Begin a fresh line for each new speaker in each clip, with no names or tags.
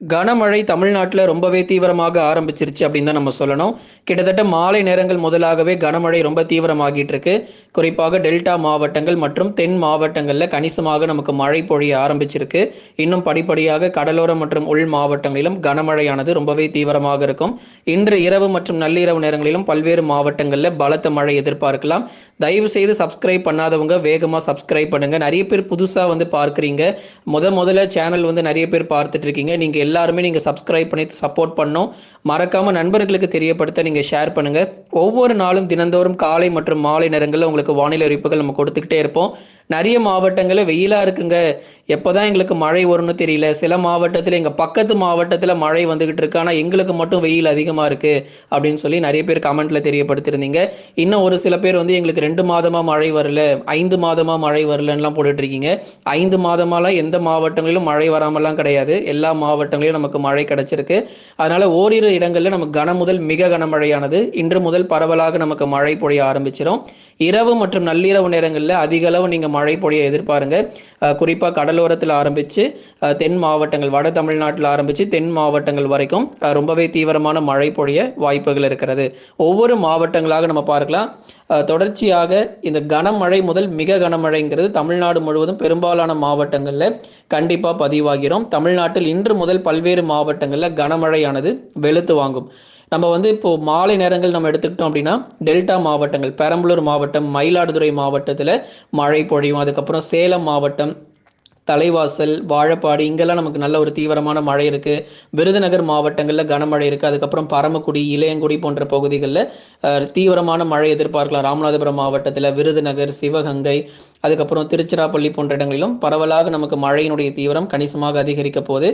கனமழை தமிழ்நாட்டில் ரொம்பவே தீவிரமாக ஆரம்பிச்சிருச்சு அப்படின்னு தான் நம்ம சொல்லணும். கிட்டத்தட்ட மாலை நேரங்கள் முதலாகவே கனமழை ரொம்ப தீவிரமாகிட்டு இருக்கு குறிப்பாக டெல்டா மாவட்டங்கள் மற்றும் தென் மாவட்டங்களில் கணிசமாக நமக்கு மழை பொழிய ஆரம்பிச்சிருக்கு. இன்னும் படிப்படியாக கடலோரம் மற்றும் உள் மாவட்டங்களிலும் கனமழையானது ரொம்பவே தீவிரமாக இருக்கும். இன்று இரவு மற்றும் நள்ளிரவு நேரங்களிலும் பல்வேறு மாவட்டங்களில் பலத்த மழை எதிர்பார்க்கலாம். தயவு செய்து சப்ஸ்கிரைப் பண்ணாதவங்க வேகமாக சப்ஸ்கிரைப் பண்ணுங்க. நிறைய பேர் புதுசாக வந்து பார்க்குறீங்க. முத முதல்ல சேனல் வந்து நிறைய பேர் பார்த்துட்டு இருக்கீங்க. நீங்கள் எல்லாருமே நீங்கள் சப்ஸ்கிரைப் பண்ணி சப்போர்ட் பண்ணோம் மறக்காமல் நண்பர்களுக்கு தெரியப்படுத்த நீங்கள் ஷேர் பண்ணுங்கள் ஒவ்வொரு நாளும் தினந்தோறும் காலை மற்றும் மாலை நேரங்களில் உங்களுக்கு வானிலை அறிவிப்புகள் நம்ம கொடுத்துக்கிட்டே இருப்போம். நிறைய மாவட்டங்களில் வெயிலாக இருக்குங்க. எப்போ தான் எங்களுக்கு மழை வரும்னு தெரியல. சில மாவட்டத்தில் எங்கள் பக்கத்து மாவட்டத்தில் மழை வந்துக்கிட்டு இருக்கு. ஆனால் எங்களுக்கு மட்டும் வெயில் அதிகமாக இருக்குது அப்படின்னு சொல்லி நிறைய பேர் கமெண்ட்டில் தெரியப்படுத்திருந்தீங்க. இன்னும் ஒரு சில பேர் வந்து எங்களுக்கு ரெண்டு மாதமாக மழை வரல ஐந்து மாதமாக மழை வரலன்னுலாம் போட்டுட்ருக்கீங்க. ஐந்து மாதமாலாம் எந்த மாவட்டங்களிலும் மழை வராமலாம் கிடையாது. எல்லா மாவட்டங்களிலும் நமக்கு மழை கிடைச்சிருக்கு. அதனால் ஓரிரு இடங்களில் நமக்கு கன முதல் மிக கனமழையானது. இன்று முதல் பரவலாக நமக்கு மழை பொழிய ஆரம்பிச்சிடும் இரவு மற்றும் நள்ளிரவு நேரங்களில் அதிக அளவு நீங்கள் மழை பொழிய எதிர்பாருங்க. குறிப்பாக கடலோரத்தில் ஆரம்பித்து தென் மாவட்டங்கள் வட தமிழ்நாட்டில் ஆரம்பித்து தென் மாவட்டங்கள் வரைக்கும் ரொம்பவே தீவிரமான மழை பொழிய வாய்ப்புகள் இருக்கிறது. ஒவ்வொரு மாவட்டங்களாக நம்ம பார்க்கலாம். தொடர்ச்சியாக இந்த கனமழை முதல் மிக கனமழைங்கிறது தமிழ்நாடு முழுவதும் பெரும்பாலான மாவட்டங்களில் கண்டிப்பாக பதிவாகிறோம். தமிழ்நாட்டில் இன்று முதல் பல்வேறு மாவட்டங்களில் கனமழையானது வெளுத்து வாங்கும். நம்ம வந்து இப்போ மாலை நேரங்கள் நம்ம எடுத்துக்கிட்டோம் அப்படின்னா டெல்டா மாவட்டங்கள் பெரம்பலூர் மாவட்டம் மயிலாடுதுறை மாவட்டத்தில் மழை பொழியும். அதுக்கப்புறம் சேலம் மாவட்டம் தலைவாசல் வாழப்பாடி இங்கெல்லாம் நமக்கு நல்ல ஒரு தீவிரமான மழை இருக்கு. விருதுநகர் மாவட்டங்களில் கனமழை இருக்கு. அதுக்கப்புறம் பரமக்குடி இளையங்குடி போன்ற பகுதிகளில் தீவிரமான மழை எதிர்பார்க்கலாம். ராமநாதபுரம் மாவட்டத்தில் விருதுநகர் சிவகங்கை அதுக்கப்புறம் திருச்சிராப்பள்ளி போன்ற இடங்களிலும் பரவலாக நமக்கு மழையினுடைய தீவிரம் கணிசமாக அதிகரிக்க போது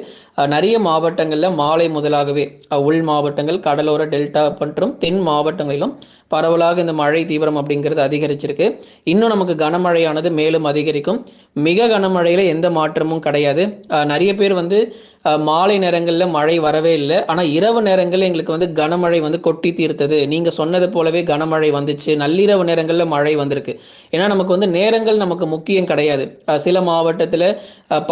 நிறைய மாவட்டங்களில் மாலை முதலாகவே உள் மாவட்டங்கள் கடலோர டெல்டா மற்றும் தென் மாவட்டங்களிலும் பரவலாக இந்த மழை தீவிரம் அப்படிங்கிறது அதிகரிச்சிருக்கு. இன்னும் நமக்கு கனமழையானது மேலும் அதிகரிக்கும். மிக கனமழையில் எந்த மாற்றமும் கிடையாது. நிறைய பேர் வந்து மாலை நேரங்களில் மழை வரவே இல்லை. ஆனால் இரவு நேரங்களில் எங்களுக்கு வந்து கனமழை வந்து கொட்டி தீர்த்தது. நீங்கள் சொன்னது போலவே கனமழை வந்துச்சு. நள்ளிரவு நேரங்களில் மழை வந்திருக்கு. ஏன்னா நமக்கு வந்து நேரங்கள் நமக்கு முக்கியம் கிடையாது. சில மாவட்டத்தில்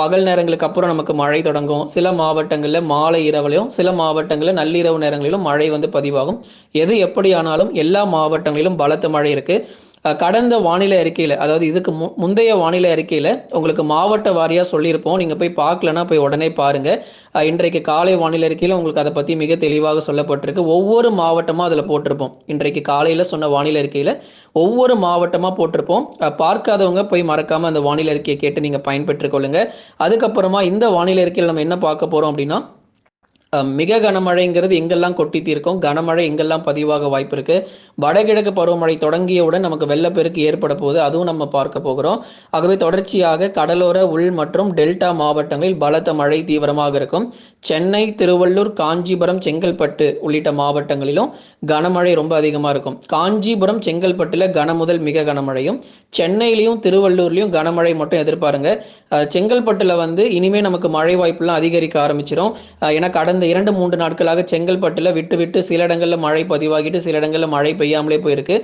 பகல் நேரங்களுக்கு அப்புறம் நமக்கு மழை தொடங்கும். சில மாவட்டங்களில் மாலை இரவுலையும் சில மாவட்டங்களில் நள்ளிரவு நேரங்களிலும் மழை வந்து பதிவாகும். எது எப்படியானாலும் எல்லா மாவட்டங்களிலும் பலத்த மழை இருக்குது கடந்த வானிலை அறிக்கையில் அதாவது இதுக்கு மு முந்தைய வானிலை அறிக்கையில் உங்களுக்கு மாவட்ட வாரியாக சொல்லியிருப்போம். நீங்கள் போய் பார்க்கலன்னா போய் உடனே பாருங்கள் இன்றைக்கு காலை வானிலை அறிக்கையில் உங்களுக்கு அதை பற்றி மிக தெளிவாக சொல்லப்பட்டிருக்கு. ஒவ்வொரு மாவட்டமாக அதில் போட்டிருப்போம். இன்றைக்கு காலையில் சொன்ன வானிலை அறிக்கையில் ஒவ்வொரு மாவட்டமாக போட்டிருப்போம். பார்க்காதவங்க போய் மறக்காமல் அந்த வானிலை அறிக்கையை கேட்டு நீங்கள் பயன்பெற்றுக்கொள்ளுங்கள் அதுக்கப்புறமா இந்த வானிலை அறிக்கையில் நம்ம என்ன பார்க்க போகிறோம் அப்படின்னா மிக கனமழைங்கிறது எங்கெல்லாம் கொட்டி தீர்க்கும்? கனமழை எங்கெல்லாம் பதிவாக வாய்ப்பு இருக்கு? வடகிழக்கு பருவமழை தொடங்கியவுடன் நமக்கு வெள்ளப்பெருக்கு ஏற்பட போகுது. அதுவும் நம்ம பார்க்க போகிறோம். ஆகவே தொடர்ச்சியாக கடலோர உள் மற்றும் டெல்டா மாவட்டங்களில் பலத்த மழை தீவிரமாக இருக்கும். சென்னை திருவள்ளூர் காஞ்சிபுரம் செங்கல்பட்டு உள்ளிட்ட மாவட்டங்களிலும் கனமழை ரொம்ப அதிகமாக இருக்கும். காஞ்சிபுரம் செங்கல்பட்டுல கன முதல் மிக கனமழையும் சென்னையிலையும் திருவள்ளூர்லையும் கனமழை மட்டும் எதிர்பாருங்க. செங்கல்பட்டுல வந்து இனிமே நமக்கு மழை வாய்ப்புலாம் அதிகரிக்க ஆரம்பிச்சிடும் ஏன்னா கடந்த இரண்டு மூன்று நாட்களாக செங்கல்பட்டுல விட்டு விட்டு சில இடங்கள்ல மழை பதிவாகிட்டு சில இடங்கள்ல மழை பெய்யாமலே போயிருக்கு.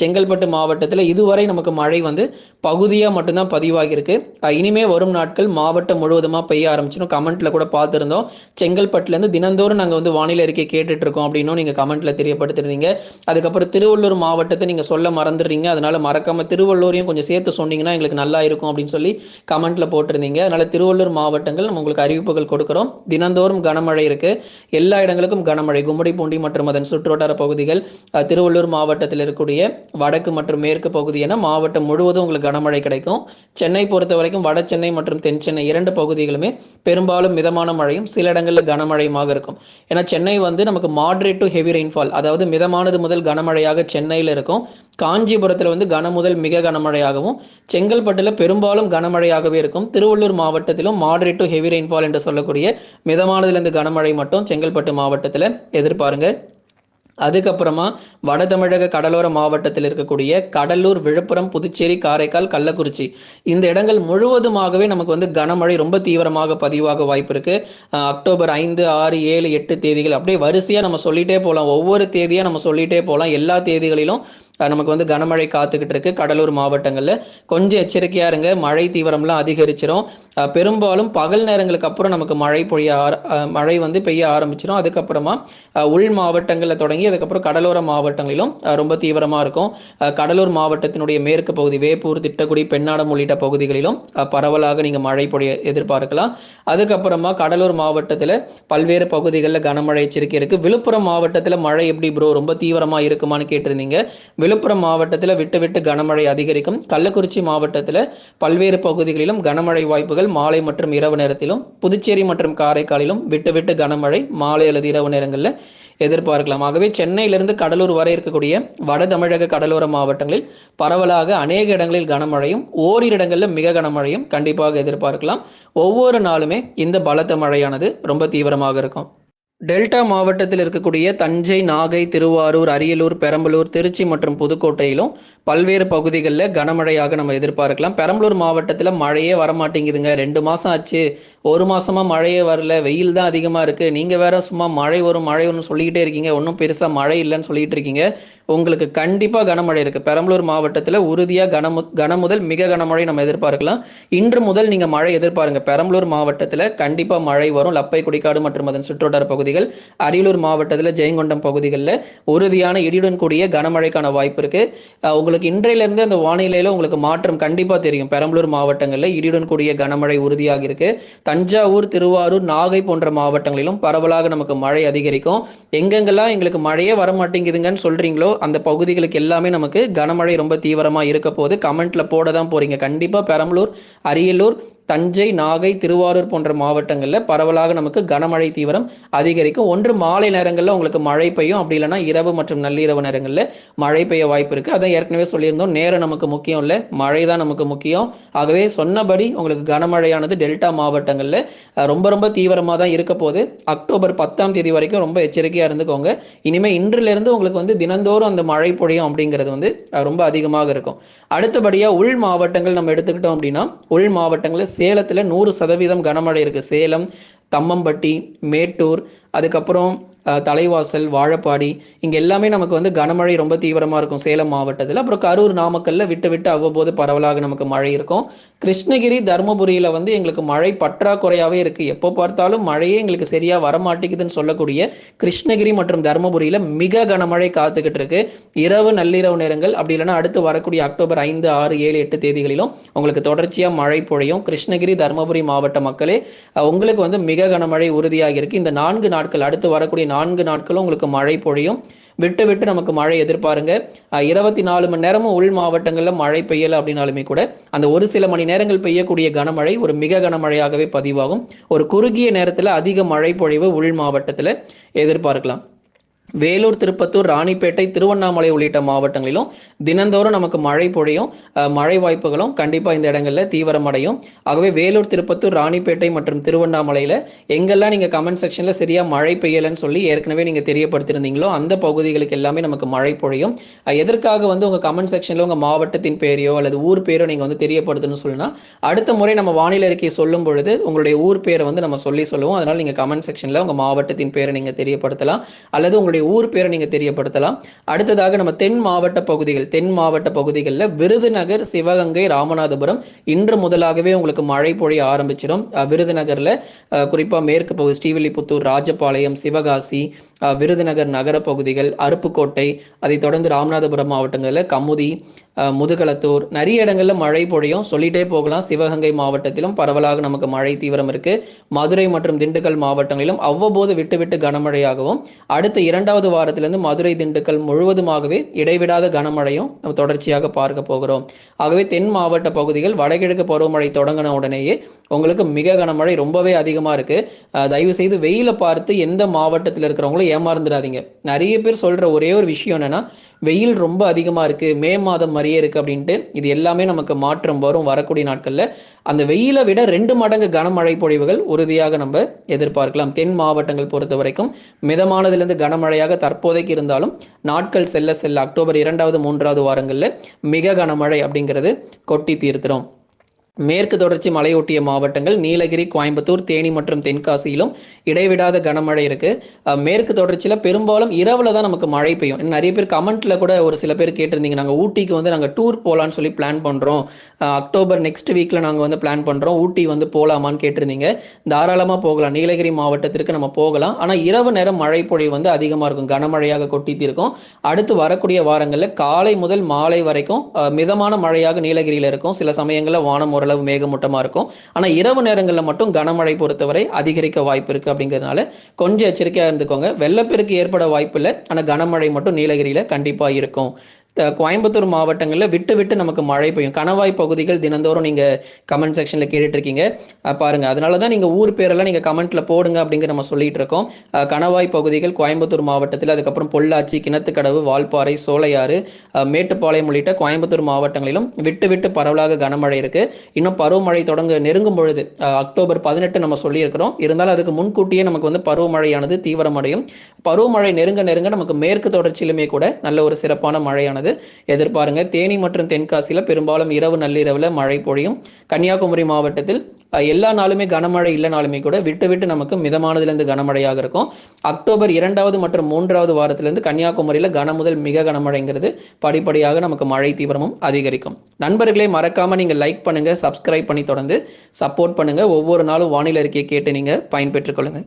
செங்கல்பட்டு மாவட்டத்தில் இதுவரை நமக்கு மழை வந்து பகுதியாக மட்டும்தான் பதிவாகியிருக்கு. இனிமே வரும் நாட்கள் மாவட்டம் முழுவதுமாக பெய்ய ஆரம்பிச்சிடும் கமெண்ட்ல கூட பார்த்துருந்தோம் செங்கல்பட்டுலேருந்து தினந்தோறும் நாங்கள் வந்து வானிலை அறிக்கை கேட்டுட்டு இருக்கோம் அப்படின்னும் நீங்கள் கமெண்ட்ல தெரியப்படுத்திருந்தீங்க. அதுக்கப்புறம் திருவள்ளூர் மாவட்டத்தை நீங்கள் சொல்ல மறந்துடுறீங்க. அதனால மறக்காம திருவள்ளூரையும் கொஞ்சம் சேர்த்து சொன்னீங்கன்னா எங்களுக்கு நல்லா இருக்கும் அப்படின்னு சொல்லி கமெண்ட்ல போட்டிருந்தீங்க. அதனால திருவள்ளூர் மாவட்டங்கள் நம்ம உங்களுக்கு அறிவிப்புகள் கொடுக்குறோம். தினந்தோறும் கனமழை இருக்கு. எல்லா இடங்களுக்கும் கனமழை. கும்மிடிப்பூண்டி மற்றும் அதன் சுற்றுவட்டார பகுதிகள் திருவள்ளூர் மாவட்டத்தில் இருக்கக்கூடிய வடக்கு மற்றும் மேற்கு பகுதி என மாவட்டம் முழுவதும் உங்களுக்கு கனமழை கிடைக்கும். சென்னை பொறுத்த வரைக்கும் வட சென்னை மற்றும் தென் சென்னை இரண்டு பகுதிகளுமே பெரும்பாலும் மிதமான மழையும் சில இடங்களில் கனமழையுமாக இருக்கும். ஏன்னா சென்னை வந்து நமக்கு மாட்ரேட் டு ஹெவி ரெயின்ஃபால் அதாவது மிதமானது முதல் கனமழையாக சென்னையில் இருக்கும். காஞ்சிபுரத்தில் வந்து கன முதல் மிக கனமழையாகவும் செங்கல்பட்டில் பெரும்பாலும் கனமழையாகவே இருக்கும். திருவள்ளூர் மாவட்டத்திலும் மாடரேட் டு ஹெவி ரெயின்ஃபால் என்று சொல்லக்கூடிய மிதமானதுலேருந்து கனமழை மட்டும் செங்கல்பட்டு மாவட்டத்தில் எதிர்பாருங்க. அதுக்கப்புறமா வட தமிழக கடலோர மாவட்டத்தில் இருக்கக்கூடிய கடலூர் விழுப்புரம் புதுச்சேரி காரைக்கால் கள்ளக்குறிச்சி இந்த இடங்கள் முழுவதுமாகவே நமக்கு வந்து கனமழை ரொம்ப தீவிரமாக பதிவாக வாய்ப்பு இருக்கு. அக்டோபர் ஐந்து ஆறு ஏழு எட்டு தேதிகள் அப்படியே வரிசையாக நம்ம சொல்லிட்டே போகலாம் ஒவ்வொரு தேதியாக நம்ம சொல்லிட்டே போகலாம் எல்லா தேதிகளிலும் நமக்கு வந்து கனமழை காத்துக்கிட்டு இருக்கு. கடலூர் மாவட்டங்களில் கொஞ்சம் எச்சரிக்கையாக இருங்க. மழை தீவிரம்லாம் அதிகரிச்சிரும். பெரும்பாலும் பகல் நேரங்களுக்கு அப்புறம் நமக்கு மழை பொழிய ஆர மழை வந்து பெய்ய ஆரம்பிச்சிடும் அதுக்கப்புறமா உள் மாவட்டங்களில் தொடங்கி அதுக்கப்புறம் கடலோர மாவட்டங்களிலும் ரொம்ப தீவிரமாக இருக்கும். கடலூர் மாவட்டத்தினுடைய மேற்கு பகுதி வேப்பூர் திட்டக்குடி பெண்ணாடம் உள்ளிட்ட பகுதிகளிலும் பரவலாக நீங்கள் மழை பொழிய எதிர்பார்க்கலாம். அதுக்கப்புறமா கடலூர் மாவட்டத்தில் பல்வேறு பகுதிகளில் கனமழை எச்சரிக்கை இருக்குது விழுப்புரம் மாவட்டத்தில் மழை எப்படி ப்ரோ ரொம்ப தீவிரமாக இருக்குமான்னு கேட்டிருந்தீங்க. விழுப்புரம் மாவட்டத்தில் விட்டு விட்டு கனமழை அதிகரிக்கும். கள்ளக்குறிச்சி மாவட்டத்தில் பல்வேறு பகுதிகளிலும் கனமழை வாய்ப்புகள் மாலை மற்றும் இரவு நேரத்திலும் புதுச்சேரி மற்றும் காரைக்காலிலும் விட்டு விட்டு கனமழை மாலை அல்லது இரவு நேரங்களில் எதிர்பார்க்கலாம். ஆகவே சென்னையிலிருந்து கடலூர் வரை இருக்கக்கூடிய வட தமிழக கடலோர மாவட்டங்களில் பரவலாக அநேக இடங்களில் கனமழையும் ஓரிரு இடங்களில் மிக கனமழையும் கண்டிப்பாக எதிர்பார்க்கலாம். ஒவ்வொரு நாளுமே இந்த பலத்த மழையானது ரொம்ப தீவிரமாக இருக்கும். டெல்டா மாவட்டத்தில் இருக்கக்கூடிய தஞ்சை நாகை திருவாரூர் அரியலூர் பெரம்பலூர் திருச்சி மற்றும் புதுக்கோட்டையிலும் பல்வேறு பகுதிகளில் கனமழையாக நம்ம எதிர்பார்க்கலாம். பெரம்பலூர் மாவட்டத்தில் மழையே வரமாட்டேங்குதுங்க. ரெண்டு மாதம் ஆச்சு. ஒரு மாசமா மழையே வரல வெயில் தான் அதிகமாக இருக்குது நீங்கள் வேற சும்மா மழை வரும் மழை ஒன்று சொல்லிக்கிட்டே இருக்கீங்க. ஒன்றும் பெருசாக மழை இல்லைன்னு சொல்லிட்டு இருக்கீங்க. உங்களுக்கு கண்டிப்பாக கனமழை இருக்குது பெரம்பலூர் மாவட்டத்தில் உறுதியாக கனமு கனமுதல் மிக கனமழை நம்ம எதிர்பார்க்கலாம். இன்று முதல் நீங்கள் மழை எதிர்பாருங்க. பெரம்பலூர் மாவட்டத்தில் கண்டிப்பாக மழை வரும். லப்பை குடிக்காடு மற்றும் அதன் சுற்றுவட்டார பகுதிகள் அரியலூர் மாவட்டத்தில் ஜெயங்கொண்டம் பகுதிகளில் உறுதியான இடியுடன் கூடிய கனமழைக்கான வாய்ப்பு இருக்குது உங்களுக்கு இன்றையிலேருந்து அந்த வானிலையில் உங்களுக்கு மாற்றம் கண்டிப்பாக தெரியும். பெரம்பலூர் மாவட்டங்களில் இடியுடன் கூடிய கனமழை உறுதியாக இருக்கு. தஞ்சாவூர் திருவாரூர் நாகை போன்ற மாவட்டங்களிலும் பரவலாக நமக்கு மழை அதிகரிக்கும். எங்கெங்கெல்லாம் எங்களுக்கு மழையே வர மாட்டேங்குதுங்கன்னு சொல்றீங்களோ அந்த பகுதிகளுக்கு எல்லாமே நமக்கு கனமழை ரொம்ப தீவிரமாக இருக்க போது கமெண்ட்ல போட தான் போறீங்க. கண்டிப்பாக பெரம்பலூர் அரியலூர் தஞ்சை நாகை திருவாரூர் போன்ற மாவட்டங்களில் பரவலாக நமக்கு கனமழை தீவிரம் அதிகரிக்கும். ஒன்று மாலை நேரங்களில் உங்களுக்கு மழை பெய்யும். அப்படி இல்லைன்னா இரவு மற்றும் நள்ளிரவு நேரங்களில் மழை பெய்ய வாய்ப்பு இருக்குது அதான் ஏற்கனவே சொல்லியிருந்தோம். நேரம் நமக்கு முக்கியம் இல்லை. மழை தான் நமக்கு முக்கியம். ஆகவே சொன்னபடி உங்களுக்கு கனமழையானது டெல்டா மாவட்டங்களில் ரொம்ப ரொம்ப தீவிரமாக தான் இருக்க போது அக்டோபர் பத்தாம் தேதி வரைக்கும் ரொம்ப எச்சரிக்கையாக இருந்துக்கோங்க. இனிமேல் இன்றிலிருந்து உங்களுக்கு வந்து தினந்தோறும் அந்த மழை பொழியும் அப்படிங்கிறது வந்து ரொம்ப அதிகமாக இருக்கும். அடுத்தபடியாக உள் மாவட்டங்கள் நம்ம எடுத்துக்கிட்டோம் அப்படின்னா உள் மாவட்டங்களில் சேலத்தில் நூறு சதவீதம் கனமழை இருக்குது சேலம் தம்மம்பட்டி மேட்டூர் அதுக்கப்புறம் தலைவாசல் வாழப்பாடி இங்கே எல்லாமே நமக்கு வந்து கனமழை ரொம்ப தீவிரமாக இருக்கும் சேலம் மாவட்டத்தில். அப்புறம் கரூர் நாமக்கல்ல விட்டு விட்டு அவ்வப்போது பரவலாக நமக்கு மழை இருக்கும். கிருஷ்ணகிரி தருமபுரியில் வந்து எங்களுக்கு மழை பற்றாக்குறையாகவே இருக்குது எப்போ பார்த்தாலும் மழையே எங்களுக்கு சரியாக வரமாட்டேங்குதுன்னு சொல்லக்கூடிய கிருஷ்ணகிரி மற்றும் தருமபுரியில் மிக கனமழை காத்துக்கிட்டு இருக்கு. இரவு நள்ளிரவு நேரங்கள் அப்படி இல்லைன்னா அடுத்து வரக்கூடிய அக்டோபர் ஐந்து ஆறு ஏழு எட்டு தேதிகளிலும் உங்களுக்கு தொடர்ச்சியாக மழை பொழியும். கிருஷ்ணகிரி தருமபுரி மாவட்ட மக்களே உங்களுக்கு வந்து மிக கனமழை உறுதியாக இருக்கு. இந்த நான்கு நாட்கள் அடுத்து வரக்கூடிய நான்கு நாட்களும் உங்களுக்கு மழை பொழியும். விட்டு விட்டு நமக்கு மழை எதிர்பாருங்க. இருபத்தி நாலு மணி நேரமும் உள் மாவட்டங்களில் மழை பெய்யலை அப்படின்னாலுமே கூட அந்த ஒரு சில மணி நேரங்கள் பெய்யக்கூடிய கனமழை ஒரு மிக கனமழையாகவே பதிவாகும். ஒரு குறுகிய நேரத்தில் அதிக மழை பொழிவு உள் மாவட்டத்தில் எதிர்பார்க்கலாம். வேலூர் திருப்பத்தூர் ராணிப்பேட்டை திருவண்ணாமலை உள்ளிட்ட மாவட்டங்களிலும் தினந்தோறும் நமக்கு மழை பொழியும். மழை வாய்ப்புகளும் கண்டிப்பாக இந்த இடங்களில் தீவிரமடையும். ஆகவே வேலூர் திருப்பத்தூர் ராணிப்பேட்டை மற்றும் திருவண்ணாமலையில் எங்கெல்லாம் நீங்கள் கமெண்ட் செக்ஷனில் சரியாக மழை பெய்யலைன்னு சொல்லி ஏற்கனவே நீங்கள் தெரியப்படுத்திருந்தீங்களோ அந்த பகுதிகளுக்கு எல்லாமே நமக்கு மழை பொழியும். எதற்காக வந்து உங்கள் கமெண்ட் செக்ஷனில் உங்கள் மாவட்டத்தின் பேரையோ அல்லது ஊர் பேரோ நீங்கள் வந்து தெரியப்படுத்தணும்னு சொல்லினா அடுத்த முறை நம்ம வானிலை அறிக்கையை சொல்லும் பொழுது உங்களுடைய ஊர் பேரை வந்து நம்ம சொல்லி சொல்லுவோம். அதனால் நீங்கள் கமெண்ட் செக்ஷனில் உங்கள் மாவட்டத்தின் பேரை நீங்கள் தெரியப்படுத்தலாம். அல்லது உங்களுடைய ஊர் பேரை நீங்கள் தெரியப்படுத்தலாம். அடுத்ததாக நம்ம தென் மாவட்ட பகுதிகள். தென் மாவட்ட பகுதிகளில் விருதுநகர் சிவகங்கை ராமநாதபுரம் இன்று முதலாகவே உங்களுக்கு மழை பொழிய ஆரம்பிச்சிடும். விருதுநகர்ல விருதுநகரில் குறிப்பாக மேற்கு பகுதி ஸ்ரீவில்லிபுத்தூர் ராஜபாளையம் சிவகாசி விருதுநகர் நகர பகுதிகள் அருப்புக்கோட்டை அதைத் தொடர்ந்து ராமநாதபுரம் மாவட்டங்களில் கமுதி முதுகலத்தூர் நிறைய இடங்களில் மழை பொழியும். சொல்லிட்டே போகலாம். சிவகங்கை மாவட்டத்திலும் பரவலாக நமக்கு மழை தீவிரம் இருக்கு. மதுரை மற்றும் திண்டுக்கல் மாவட்டங்களிலும் அவ்வப்போது விட்டு விட்டு கனமழையாகவும் அடுத்த இரண்டாவது வாரத்திலிருந்து மதுரை திண்டுக்கல் முழுவதுமாகவே இடைவிடாத கனமழையும் நம்ம தொடர்ச்சியாக பார்க்க போகிறோம். ஆகவே தென் மாவட்ட பகுதிகள் வடகிழக்கு பருவமழை தொடங்கின உடனேயே உங்களுக்கு மிக கனமழை ரொம்பவே அதிகமாக இருக்கு. தயவு செய்து வெயிலை பார்த்து எந்த மாவட்டத்தில் இருக்கிறவங்களும் ஏமாந்துடாதீங்க. நிறைய பேர் சொல்ற ஒரே ஒரு விஷயம் என்னன்னா வெயில் ரொம்ப அதிகமாக இருக்குது மே மாதம் மாதிரியே இருக்குது அப்படின்ட்டு இது எல்லாமே நமக்கு மாற்றம் வரும் வரக்கூடிய நாட்களில். அந்த வெயிலை விட ரெண்டு மடங்கு கனமழை பொழிவுகள் உறுதியாக நம்ம எதிர்பார்க்கலாம். தென் மாவட்டங்கள் பொறுத்த வரைக்கும் மிதமானதுலேருந்து கனமழையாக தற்போதைக்கு இருந்தாலும் நாட்கள் செல்ல செல்ல அக்டோபர் இரண்டாவது மூன்றாவது வாரங்களில் மிக கனமழை அப்படிங்கிறது கொட்டி தீர்த்துறோம் மேற்கு தொடர்ச்சி மலையொட்டிய மாவட்டங்கள் நீலகிரி கோயம்புத்தூர் தேனி மற்றும் தென்காசியிலும் இடைவிடாத கனமழை இருக்கு. மேற்கு தொடர்ச்சியில் பெரும்பாலும் இரவில் தான் நமக்கு மழை பெய்யும். இன்னும் நிறைய பேர் கமெண்ட்ல கூட ஒரு சில பேர் கேட்டிருந்தீங்க நாங்கள் ஊட்டிக்கு வந்து நாங்கள் டூர் போகலான்னு சொல்லி பிளான் பண்ணுறோம் அக்டோபர் நெக்ஸ்ட் வீக்கில் நாங்கள் வந்து பிளான் பண்ணுறோம் ஊட்டி வந்து போகலாமான்னு கேட்டிருந்தீங்க. தாராளமாக போகலாம். நீலகிரி மாவட்டத்திற்கு நம்ம போகலாம். ஆனால் இரவு நேரம் மழை பொழிவு வந்து அதிகமாக இருக்கும். கனமழையாக கொட்டிட்டு இருக்கும் அடுத்து வரக்கூடிய வாரங்களில் காலை முதல் மாலை வரைக்கும் மிதமான மழையாக நீலகிரியில் இருக்கும். சில சமயங்களில் வானம் ஓரளவு மேகமூட்டமாக இருக்கும். ஆனால் இரவு நேரங்களில் மட்டும் கனமழை பொறுத்தவரை அதிகரிக்க வாய்ப்பு இருக்குது அப்படிங்கிறதுனால கொஞ்சம் எச்சரிக்கையாக இருந்துக்கோங்க. வெள்ளப்பெருக்கு ஏற்பட வாய்ப்பு இல்லை. ஆனால் கனமழை மட்டும் நீலகிரியில் கண்டிப்பாக இருக்கும். கோயம்புத்தூர் மாவட்டங்களில் விட்டு விட்டு நமக்கு மழை பெய்யும். கணவாய் பகுதிகள் தினந்தோறும் நீங்கள் கமெண்ட் செக்ஷனில் கேட்டுட்ருக்கீங்க. பாருங்கள் அதனால தான் நீங்கள் ஊர் பேரெல்லாம் நீங்கள் கமெண்ட்டில் போடுங்க அப்படிங்கிற நம்ம சொல்லிட்டு இருக்கோம். கணவாய் பகுதிகள் கோயம்புத்தூர் மாவட்டத்தில் அதுக்கப்புறம் பொள்ளாச்சி கிணத்துக்கடவு வால்பாறை சோலையாறு மேட்டுப்பாளையம் உள்ளிட்ட கோயம்புத்தூர் மாவட்டங்களிலும் விட்டு விட்டு பரவலாக கனமழை இருக்குது இன்னும் பருவமழை தொடங்க நெருங்கும் பொழுது அக்டோபர் பதினெட்டு நம்ம சொல்லியிருக்கிறோம். இருந்தாலும் அதுக்கு முன்கூட்டியே நமக்கு வந்து பருவமழையானது தீவிரமடையும். பருவமழை நெருங்க நெருங்க நமக்கு மேற்கு தொடர்ச்சியிலுமே கூட நல்ல ஒரு சிறப்பான மழையானது எதிர்பாருங்க. தேனி மற்றும் தென்காசியில் பெரும்பாலும் இரவு நள்ளிரவில் மழை பொழியும். கன்னியாகுமரி மாவட்டத்தில் எல்லா நாளுமே கனமழை இல்லைனாலுமே கூட விட்டு விட்டு நமக்கு மிதமானதுலேருந்து கனமழையாக இருக்கும். அக்டோபர் இரண்டாவது மற்றும் மூன்றாவது வாரத்திலிருந்து கன்னியாகுமரியில் கன முதல் மிக கனமழைங்கிறது படிப்படியாக நமக்கு மழை தீவிரமும் அதிகரிக்கும். நண்பர்களே மறக்காம நீங்க லைக் பண்ணுங்க சப்ஸ்கிரைப் பண்ணி தொடர்ந்து சப்போர்ட் பண்ணுங்க. ஒவ்வொரு நாளும் வானிலை அறிக்கையை கேட்டு நீங்க பயன்பெற்றுக் கொள்ளுங்க.